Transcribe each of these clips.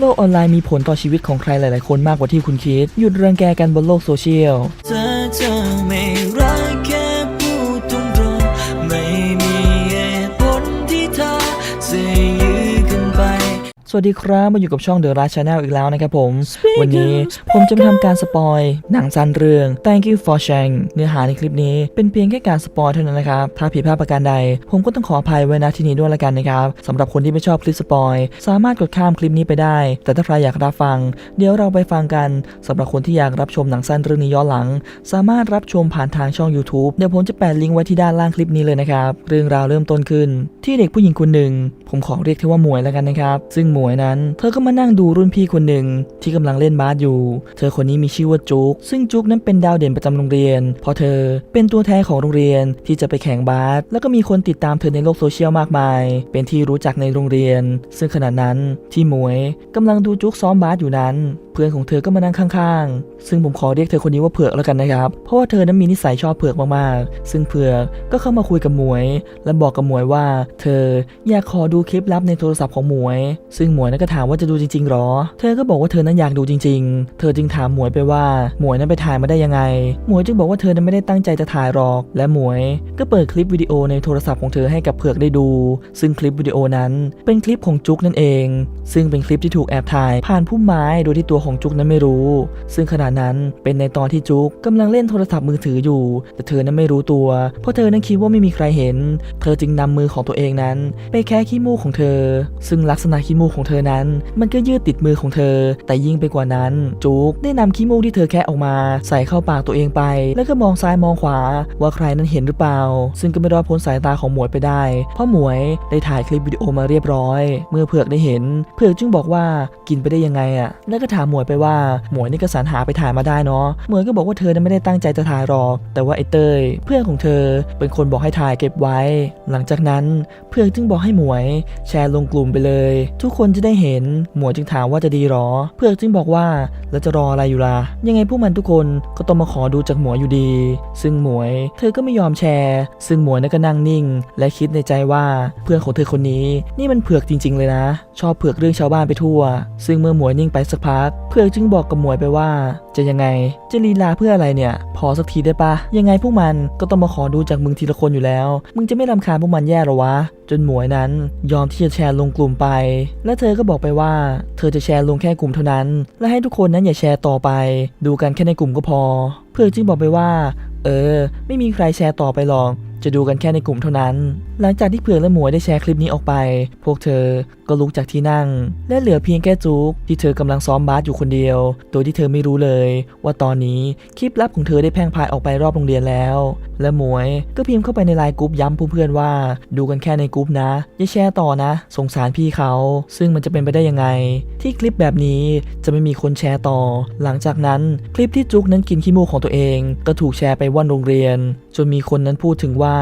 โลกออนไลน์มีผลต่อชีวิตของใครหลาย ๆ คนมากกว่าที่คุณคิด หยุดรังแกกันบนโลกโซเชียล สวัสดีครับมาอยู่กับช่อง The Rush Channel อีกแล้วนะครับผม วันนี้ผมจะมาทำการสปอยหนังสั้นเรื่อง Thank You for Shang เนื้อหาในคลิปนี้เป็นเพียงแค่การสปอยเท่านั้นนะครับ ถ้าผิดพลาดประการใด ผมก็ต้องขออภัยไว้ณที่นี้ด้วยละกันนะครับสำหรับคนที่ไม่ชอบคลิปสปอยสามารถกดข้ามคลิปนี้ไปได้ แต่ถ้าใครอยากรับฟัง เดี๋ยวเราไปฟังกันสำหรับคนที่อยากรับชมหนังสั้นเรื่องนี้ย้อนหลัง สามารถรับชมผ่านทางช่อง YouTube เดี๋ยวผมจะแปะลิงก์ไว้ที่ด้านล่างคลิปนี้เลยนะครับเรื่องราวเริ่มต้นขึ้น ที่เด็กผู้หญิงคนหนึ่ง ผมขอเรียกเธอว่าหมวยแล้วกันนะครับซึ่งหมวยนั้น เธอก็มานั่งดูรุ่นพี่คนหนึ่งที่กำลังเล่นบาสอยู่ เธอคนนี้มีชื่อว่าจุก ซึ่งจุกนั้นเป็นดาวเด่นประจำโรงเรียน เพราะเธอเป็นตัวแทนของโรงเรียนที่จะไปแข่งบาส แล้วก็มีคนติดตามเธอในโลกโซเชียลมากมาย เป็นที่รู้จักในโรงเรียน ซึ่งขณะนั้นที่หมวยกำลังดูจุกซ้อมบาสอยู่นั้น เพื่อนของเธอก็มานั่งข้างๆ ซึ่งผมขอเรียกเธอคนนี้ว่าเผือกแล้วกันนะครับ เพราะว่าเธอนั้นมีนิสัยชอบเผือกมากๆ ซึ่งเผือกก็เข้ามาคุยกับหมวย และบอกกับหมวยว่า เธออยากขอดูคลิปลับในโทรศัพท์ของหมวย ซึ่งหมวยนั้นก็ถามว่าจะดูจริงๆหรอ เธอก็บอกว่าเธอนั้นอยากดูจริง ๆ เธอจึงถามหมวยไปว่าหมวยนั้นไปถ่ายมาได้ยังไง หมวยจึงบอกว่าเธอนั้นไม่ได้ตั้งใจจะถ่ายหรอก และหมวยก็เปิดคลิปวิดีโอในโทรศัพท์ของเธอให้กับเผือกได้ดู ซึ่งคลิปวิดีโอนั้นเป็นคลิปของจุกนั่นเอง ซึ่งเป็นคลิปที่ถูกแอบถ่ายผ่านพุ่มไม้โดยที่ตัวของจุกนั้นไม่รู้ ซึ่งขณะนั้น เป็นในตอนที่จุกกำลังเล่นโทรศัพท์มือถืออยู่ แต่เธอนั้นไม่รู้ตัว เพราะเธอนั้นคิดว่าไม่มีใครเห็น เธอจึงนำมือของตัวเองนั้น ไปแค่ขี้มูกของเธอ ซึ่งลักษณะขี้มูกของเธอนั้น มันก็ยืดติดมือของเธอ แต่ยิ่งไปกว่านั้น จุกได้นำขี้มูกที่เธอแค่ออกมา ใส่เข้าปากตัวเองไป แล้วก็มองซ้ายมองขวา ว่าใครนั้นเห็นหรือเปล่า ซึ่งก็ไม่รอดพ้นสายตาของหมวยไปได้ เพราะหมวยได้ถ่ายคลิปวิดีโอมาเรียบร้อย เมื่อเผือกได้เห็น เผือกจึงบอกว่ากินไปได้ยังไงอะแล้วก็ถามหมวยไปว่าหมวยนี่ก็สรรหาไปถ่ายมาได้เนาะหมวยก็บอกว่าเธอไม่ได้ตั้งใจจะถ่ายหรอก แต่ว่าไอ้เตยเพื่อนของเธอเป็นคนบอกให้ถ่ายเก็บไว้ หลังจากนั้นเผือกจึงบอกให้หมวย แชร์ลงกลุ่มไปเลย ทุกคนจะได้เห็นหมวยจึงถามว่าจะดีหรอเผือกจึงบอกว่าแล้วจะรออะไรอยู่ล่ะยังไงพวกมันทุกคนก็ต้องมาขอดูจากหมวยอยู่ดี ซึ่งหมวย เธอก็ไม่ยอมแชร์ ซึ่งหมวยนั่นก็นั่งนิ่ง และคิดในใจว่าเพื่อนของเธอคนนี้ นี่มันเผือกจริง ๆ เลยนะ ชอบเผือกเรื่องชาวบ้านไปทั่ว ซึ่งเมื่อหมวยนิ่งไปสักพัก เผือกจึงบอกกับหมวยไปว่าจะยังไง จะลีลาเพื่ออะไรเนี่ย พอสักทีได้ปะ ยังไงพวกมันก็ต้องมาขอดูจากมึงทีละคนอยู่แล้ว มึงจะไม่รำคาญพวกมันแย่หรอวะ จนหมวยนั้น ยอมที่จะแชร์ลงกลุ่มไป และเธอก็บอกไปว่า เธอจะแชร์ลงแค่กลุ่มเท่านั้น และให้ทุกคนนั้นอย่าแชร์ต่อไป ดูกันแค่ในกลุ่มก็พอ เพื่อจึงบอกไปว่า เออ ไม่มีใครแชร์ต่อไปหรอก จะดูกันแค่ในกลุ่มเท่านั้น หลังจากที่เผือกและหมวยได้แชร์คลิปนี้ออกไป พวกเธอก็ลุกจากที่นั่ง และเหลือเพียงแค่จุกที่เธอกำลังซ้อมบาสอยู่คนเดียว โดยที่เธอไม่รู้เลย ว่าตอนนี้คลิปลับของเธอได้แพร่งพายออกไปรอบโรงเรียนแล้ว และหมวย ก็พิมพ์เข้าไปในไลน์กรุ๊ปย้ำเพื่อนๆว่า ดูกันแค่ในกรุ๊ปนะอย่าแชร์ต่อนะ สงสารพี่เขา ซึ่งมันจะเป็นไปได้ยังไง ที่คลิปแบบนี้จะไม่มีคนแชร์ต่อ หลังจากนั้นคลิปที่จุกนั้นกินขี้มูกของตัวเอง ก็ถูกแชร์ไปว่อนโรงเรียน จนมีคนนั้นพูดถึงว่า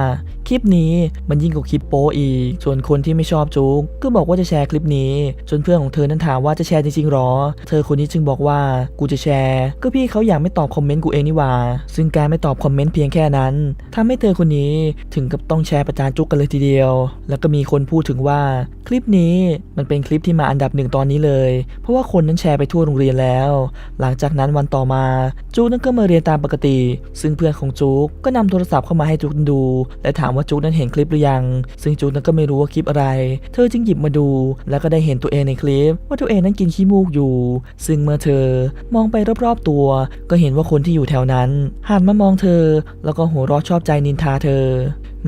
คลิปนี้มันยิ่งกว่าคลิปโป้อีก ส่วนคนที่ไม่ชอบจุกก็บอกว่าจะแชร์คลิปนี้ จนเพื่อนของเธอนั้นถามว่าจะแชร์จริงๆหรอ เธอคนนี้จึงบอกว่ากูจะแชร์ ก็พี่เขาอยากไม่ตอบคอมเมนต์กูเองนี่หว่า ซึ่งการไม่ตอบคอมเมนต์เพียงแค่นั้นทำให้เธอคนนี้ถึงกับต้องแชร์ประจานจุกกันเลยทีเดียว แล้วก็มีคนพูดถึงว่าคลิปนี้มันเป็นคลิปที่มาอันดับหนึ่งตอนนี้เลย เพราะว่าคนนั้นแชร์ไปทั่วโรงเรียนแล้ว หลังจากนั้นวันต่อมาจุกนั้นก็มาเรียนตามปกติ ซึ่งเพื่อนของจุกก็นำโทรศัพท์เข้ามาให้จุกดู และถามว่าจุกนั้นเห็นคลิปหรือยัง ซึ่งจุกนั้นก็ไม่รู้ว่าคลิปอะไร เธอจึงหยิบมาดู แล้วก็ได้เห็นตัวเองในคลิป ว่าตัวเองนั้นกินขี้มูกอยู่ ซึ่งเมื่อเธอมองไปรอบๆตัว ก็เห็นว่าคนที่อยู่แถวนั้นหันมามองเธอ แล้วก็หัวเราะชอบใจนินทาเธอ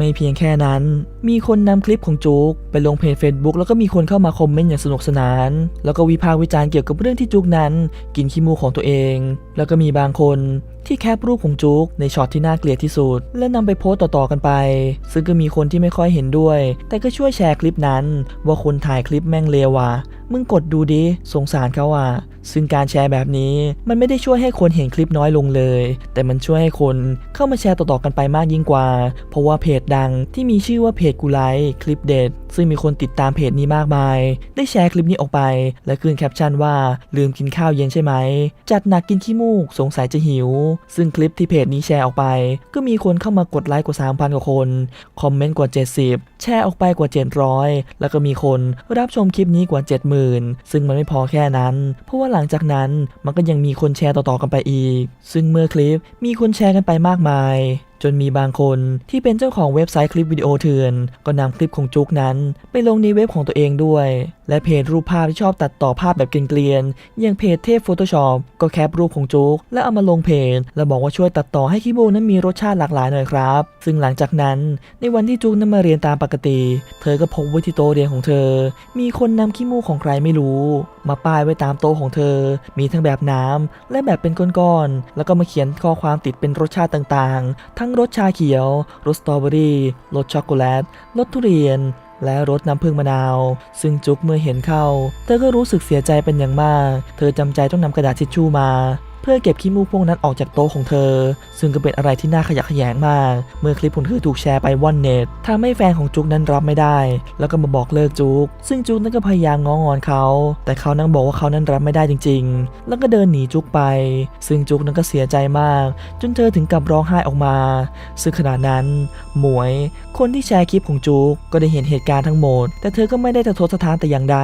ไม่เพียงแค่นั้น มีคนนำคลิปของจุกไปลงเพจ Facebook แล้วก็มีคนเข้ามาคอมเมนต์อย่างสนุกสนาน แล้วก็วิพากษ์วิจารณ์เกี่ยวกับเรื่องที่จุกนั้น กินขี้มูกของตัวเอง แล้วก็มีบางคนที่แคปรูปของจุกในช็อตที่น่าเกลียดที่สุด และนำไปโพสต์ต่อๆกันไป ซึ่งก็มีคนที่ไม่ค่อยเห็นด้วย แต่ก็ช่วยแชร์คลิปนั้น ว่าคนถ่ายคลิปแม่งเลวว่ะมึงกดดูดิสงสารเขาอะ ซึ่งการแชร์แบบนี้มันไม่ได้ช่วยให้คนเห็นคลิปน้อยลงเลย แต่มันช่วยให้คนเข้ามาแชร์ต่อๆกันไปมากยิ่งกว่า เพราะว่าเพจดังที่มีชื่อว่าเพจกูไลคลิปเด็ด ซึ่งมีคนติดตามเพจนี้มากมาย ได้แชร์คลิปนี้ออกไป และขึ้นแคปชั่นว่าลืมกินข้าวเย็นใช่ไหม จัดหนักกินขี้มูกสงสัยจะหิว ซึ่งคลิปที่เพจนี้แชร์ออกไป ก็มีคนเข้ามากดไลค์กว่า 3,000 กว่าคน คอมเมนต์กว่า 70 แชร์ออกไปกว่า 700 แล้วก็มีคนรับชมคลิปนี้กว่า 70,000 ซึ่งมันไม่พอแค่นั้น เพราะว่าหลังจากนั้นมันก็ยังมีคนแชร์ต่อๆกันไปอีก ซึ่งเมื่อคลิปมีคนแชร์กันไปมากมาย จนมีบางคนที่เป็นเจ้าของเว็บไซต์คลิปวิดีโอเถื่อนก็นำคลิปของจุกนั้น ไปลงในเว็บของตัวเองด้วย และเพจรูปภาพที่ชอบตัดต่อภาพแบบเกลียนๆอย่างเพจเทพ Photoshop ก็แคปรูปของจุกแล้วเอามาลงเพจ แล้วบอกว่าช่วยตัดต่อให้คิโมนั้นมีรสชาติหลากหลายหน่อยครับ ซึ่งหลังจากนั้นในวันที่จุกนั้นมาเรียนตามปกติ เธอก็พบไว้ที่โต๊ะเรียนของเธอ มีคนนำขี้มูกของใครไม่รู้ มาป้ายไว้ตามโต๊ะของเธอ มีทั้งแบบน้ำและแบบเป็นก้อนๆแล้วก็มาเขียนข้อความติดเป็นรสชาติต่างๆ ทั้งรสชาเขียว รสสตรอเบอรี่ รสช็อกโกแลต รสทุเรียน และรสน้ำผึ้งมะนาว ซึ่งจุกเมื่อเห็นเข้า เธอก็รู้สึกเสียใจเป็นอย่างมาก เธอจำใจต้องนำกระดาษทิชชู่มา เพื่อเก็บขี้มูกพวกนั้นออกจากโต๊ะของเธอ ซึ่งก็เป็นอะไรที่น่าขยะแขยงมาก เมื่อคลิปของเธอถูกแชร์ไปว่อนเน็ตทำให้แฟนของจุกนั้นรับไม่ได้ แล้วก็มาบอกเลิกจุก ซึ่งจุกนั้นก็พยายามง้องอนเขา แต่เขานั่งบอกว่าเขานั้นรับไม่ได้จริง ๆ แล้วก็เดินหนีจุกไป ซึ่งจุกนั้นก็เสียใจมาก จนเธอถึงกับร้องไห้ออกมา ซึ่งขณะนั้น หมวย คนที่แชร์คลิปของจุกก็ได้เห็นเหตุการณ์ทั้งหมด แต่เธอก็ไม่ได้จะทษสถานแต่อย่างใด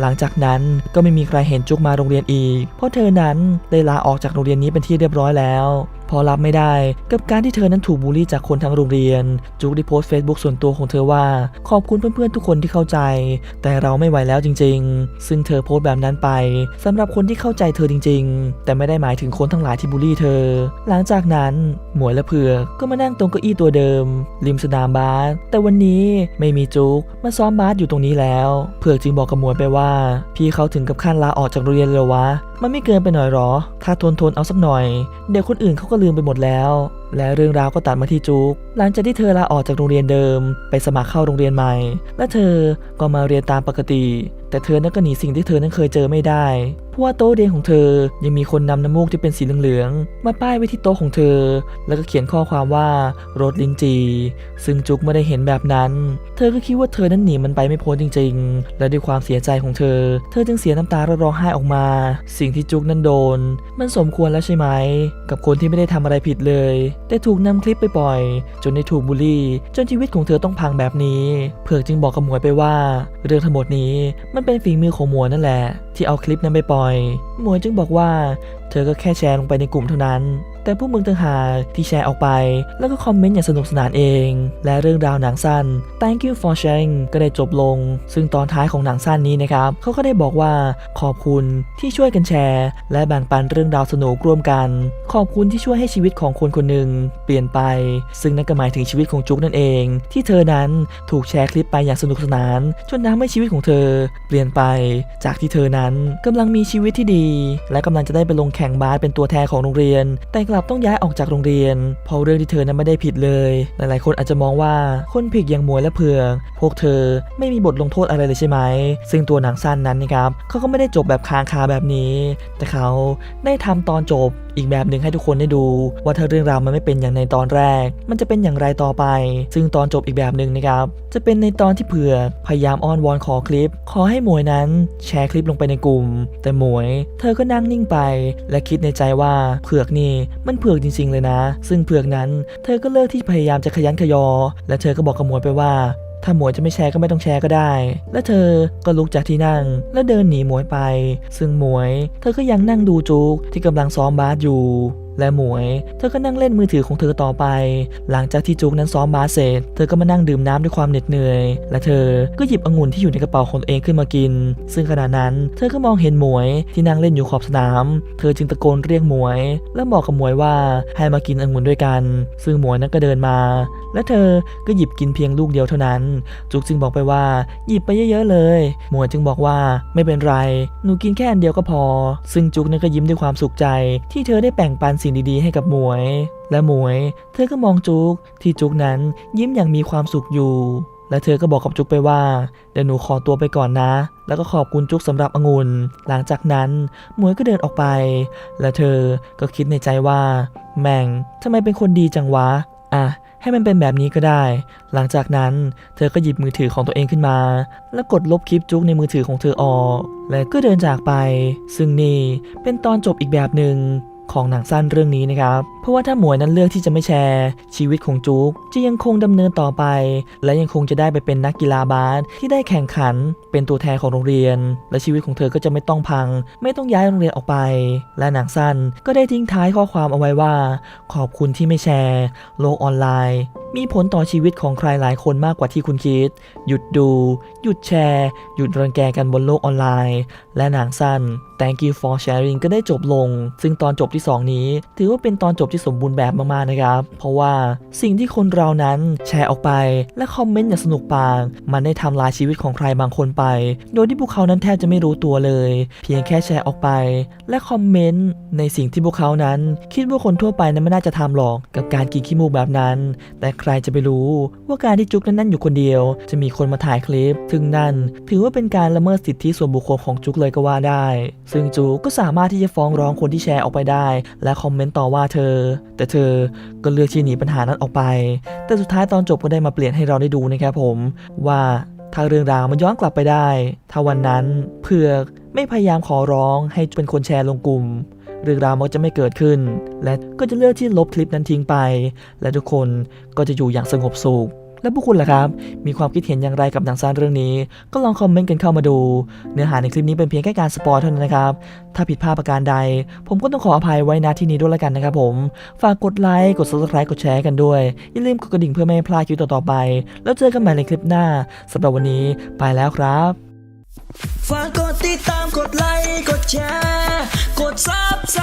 หลังจากนั้นก็ไม่มีใครเห็นจุกมาโรงเรียนอีก เพราะเธอนั้นได้ลาออกออกจากโรงเรียนนี้เป็นที่เรียบร้อยแล้ว พอรับไม่ได้ กับการที่เธอนั้นถูกบูลลี่จากคนทั้งโรงเรียน จุกได้โพสต์ Facebook ส่วนตัวของเธอว่า ขอบคุณเพื่อนๆทุกคนที่เข้าใจ แต่เราไม่ไหวแล้วจริง ๆ ซึ่งเธอโพสต์แบบนั้นไปสำหรับคนที่เข้าใจเธอจริง ๆ แต่ไม่ได้หมายถึงคนทั้งหลายที่บูลลี่เธอ หลังจากนั้น หมวยและเผือก็มานั่งตรงเก้าอี้ตัวเดิม ริมสนามบาสแต่วันนี้ไม่มีจุกมาซ้อมบาสอยู่ตรงนี้แล้ว เผือกจึงบอกกับหมวยไปว่า พี่เขาถึงกับขั้นลาออกจากโรงเรียนเลยวะ มันไม่เกินไปหน่อยหรอ ถ้าทนทนเอาสักหน่อย เดี๋ยวคนอื่นเขาก็ลืมไปหมดแล้ว และเรื่องราวก็ตัดมาที่จุกหลังจากที่เธอลาออกจากโรงเรียนเดิม ไปสมัครเข้าโรงเรียนใหม่ และเธอก็มาเรียนตามปกติ แต่เธอนั้นก็หนีสิ่งที่เธอนั้นเคยเจอไม่ได้เพราะว่าโต๊ะเรียนของเธอยังมีคนนำน้ำมูกที่เป็นสีเหลืองๆมาป้ายไว้ที่โต๊ะของเธอ แล้วก็เขียนข้อความว่าโรถลิ้นจี ซึ่งจุกไม่ได้เห็นแบบนั้น เธอก็คิดว่าเธอนั้นหนีมันไปไม่พ้นจริง ๆ และด้วยความเสียใจของเธอ เธอจึงเสียน้ำตาและร้องไห้ออกมา สิ่งที่จุกนั้นโดน มันสมควรแล้วใช่ไหม กับคนที่ไม่ได้ทำอะไรผิดเลย แต่ถูกนำคลิปไปปล่อย จนได้ถูกบูลลี่ จนชีวิตของเธอต้องพังแบบนี้ เผือกจึงบอกกับหมวยไปว่า เรื่องทั้งหมดนี้มันเป็นฝีมือของหมวยนั่นแหละ ที่เอาคลิปนั้นไปปล่อย หมวยจึงบอกว่า เธอก็แค่แชร์ลงไปในกลุ่มเท่านั้น แต่พวกมึงต่างหากที่แชร์ออกไป แล้วก็คอมเมนต์อย่างสนุกสนานเอง และเรื่องราวหนังสั้น Thank you for sharing ก็ได้จบลง ซึ่งตอนท้ายของหนังสั้นนี้นะครับเขาก็ได้บอกว่าขอบคุณที่ช่วยกันแชร์ และแบ่งปันเรื่องราวสนุกร่วมกัน ขอบคุณที่ช่วยให้ชีวิตของคนคนหนึ่งเปลี่ยนไป ซึ่งนั่นก็หมายถึงชีวิตของจุกนั่นเอง ที่เธอนั้นถูกแชร์คลิปไปอย่างสนุกสนาน จนทำให้ชีวิตของเธอ เปลี่ยนไป จากที่เธอนั้นกำลังมีชีวิตที่ดี และกำลังจะได้ไปลงแข่งบาสเป็นตัวแทนของโรงเรียน แต่กลับต้องย้ายออกจากโรงเรียน เพราะเรื่องที่เธอนั้นไม่ได้ผิดเลย หลายๆ คนอาจจะมองว่าคนผิดอย่างมวยและเผือกพวกเธอไม่มีบทลงโทษอะไรเลยใช่ไหม ซึ่งตัวหนังสั้นนั้นนะครับเขาก็ไม่ได้จบแบบค้างคาแบบนี้ แต่เขาได้ทำตอนจบอีกแบบหนึ่งให้ทุกคนได้ดู ว่าถ้าเรื่องราวมันไม่เป็นอย่างในตอนแรก มันจะเป็นอย่างไรต่อไป ซึ่งตอนจบอีกแบบหนึ่งนะครับจะเป็นในตอนที่เผือกพยายามอ้อนวอนขอคลิป ขอให้หมวยนั้นแชร์คลิปลงไปในกลุ่ม แต่หมวย เธอก็นั่งนิ่งไป และคิดในใจว่าเผือกนี่มันเผือกจริง ๆ เลยนะ ซึ่งเผือกนั้น เธอก็เลิกที่พยายามจะขยันขยอ และเธอก็บอกกับหมวยไปว่า ถ้าหมวยจะไม่แชร์ก็ไม่ต้องแชร์ก็ได้ และเธอก็ลุกจากที่นั่ง และเดินหนีหมวยไป ซึ่งหมวย เธอก็ยังนั่งดูจุกที่กำลังซ้อมบาสอยู่ และหมวย เธอก็นั่งเล่นมือถือของเธอต่อไป หลังจากที่จุกนั้นซ้อมบาสเสร็จ เธอก็มานั่งดื่มน้ำด้วยความเหน็ดเหนื่อย และเธอก็หยิบองุ่นที่อยู่ในกระเป๋าของตัวเองขึ้นมากิน ซึ่งขณะนั้นเธอก็มองเห็นหมวยที่นั่งเล่นอยู่ขอบสนาม เธอจึงตะโกนเรียกหมวย และบอกกับหมวยว่าให้มากินองุ่นด้วยกัน ซึ่งหมวยนั้นก็เดินมา และเธอก็หยิบกินเพียงลูกเดียวเท่านั้น จุกจึงบอกไปว่าหยิบไปเยอะๆเลย หมวยจึงบอกว่าไม่เป็นไร หนูกินแค่อันเดียวก็พอ ซึ่งจุกนั้นก็ยิ้มด้วยความสุขใจ ที่เธอได้แบ่งปันสิ่งดีๆให้กับหมวย และหมวย เธอก็มองจุกที่จุกนั้นยิ้มอย่างมีความสุขอยู่ และเธอก็บอกกับจุกไปว่า เดี๋ยวหนูขอตัวไปก่อนนะ แล้วก็ขอบคุณจุกสำหรับองุ่นหลังจากนั้นหมวยก็เดินออกไป และเธอก็คิดในใจว่า แม่งทำไมเป็นคนดีจังวะอะให้มันเป็นแบบนี้ก็ได้ หลังจากนั้นเธอก็หยิบมือถือของตัวเองขึ้นมา แล้วกดลบคลิปจุกในมือถือของเธอออก และก็เดินจากไป ซึ่งนี่เป็นตอนจบอีกแบบหนึ่ง ของหนังสั้นเรื่องนี้นะครับ เพราะว่าถ้าหมวยนั้นเลือกที่จะไม่แชร์ ชีวิตของจุกจะยังคงดำเนินต่อไป และยังคงจะได้ไปเป็นนักกีฬาบาสที่ได้แข่งขัน เป็นตัวแทนของโรงเรียน และชีวิตของเธอก็จะไม่ต้องพัง ไม่ต้องย้ายโรงเรียนออกไป และหนังสั้นก็ได้ทิ้งท้ายข้อความเอาไว้ว่า ขอบคุณที่ไม่แชร์ โลกออนไลน์ มีผลต่อชีวิตของใครหลายคนมากกว่าที่คุณคิด หยุดดู หยุดแชร์ หยุดรังแกกันบนโลกออนไลน์ และหนังสั้น Thank you for sharing ก็ได้จบลง ซึ่งตอนจบที่ 2 นี้ ถือว่าเป็นตอนจบที่สมบูรณ์แบบมากๆนะครับ เพราะว่าสิ่งที่คนเรานั้นแชร์ออกไป และคอมเมนต์อย่างสนุกปากมันได้ทำลายชีวิตของใครบางคนไป โดยที่พวกเขานั้นแทบจะไม่รู้ตัวเลย เพียงแค่แชร์ออกไป และคอมเมนต์ในสิ่งที่พวกเขานั้น คิดว่าคนทั่วไปนั้นไม่น่าจะทำหรอกกับการกินขี้มูกแบบนั้น แต่ใครจะไปรู้ว่าการที่จุกนั้นนั่นอยู่คนเดียว จะมีคนมาถ่ายคลิป ถึงนั่น ถือว่าเป็นการละเมิดสิทธิส่วนบุคคลของจุกเลยก็ว่าได้ ซึ่งจุกก็สามารถที่จะฟ้องร้องคนที่แชร์ออกไปได้ และคอมเมนต์ต่อว่าเธอแต่เธอก็เลือกที่หนีปัญหานั้นออกไป แต่สุดท้ายตอนจบก็ได้มาเปลี่ยนให้เราได้ดูนะครับผม ว่าถ้าเรื่องราวมันย้อนกลับไปได้ ถ้าวันนั้นเผือกไม่พยายามขอร้องให้เป็นคนแชร์ลงกลุ่ม เรื่องราวมันจะไม่เกิดขึ้น และก็จะเลือกที่ลบคลิปนั้นทิ้งไป และทุกคนก็จะอยู่อย่างสงบสุข และพวกคุณล่ะครับ มีความคิดเห็นอย่างไรกับหนังสั้นเรื่องนี้ ก็ลองคอมเมนต์กันเข้ามาดู เนื้อหาในคลิปนี้เป็นเพียงแค่การสปอยเท่านั้นนะครับ ถ้าผิดพลาดประการใด ผมก็ต้องขออภัยไว้ณที่นี้ด้วยละกันนะครับผม ฝากกดไลค์ กด subscribe กดแชร์กันด้วย อย่าลืมกดกระดิ่งเพื่อไม่ให้พลาดคลิปต่อๆไป แล้วเจอกันใหม่ในคลิปหน้าสำหรับวันนี้ไปแล้วครับฝากกดติดตามกดไลค์ กดแชร์ กดซับส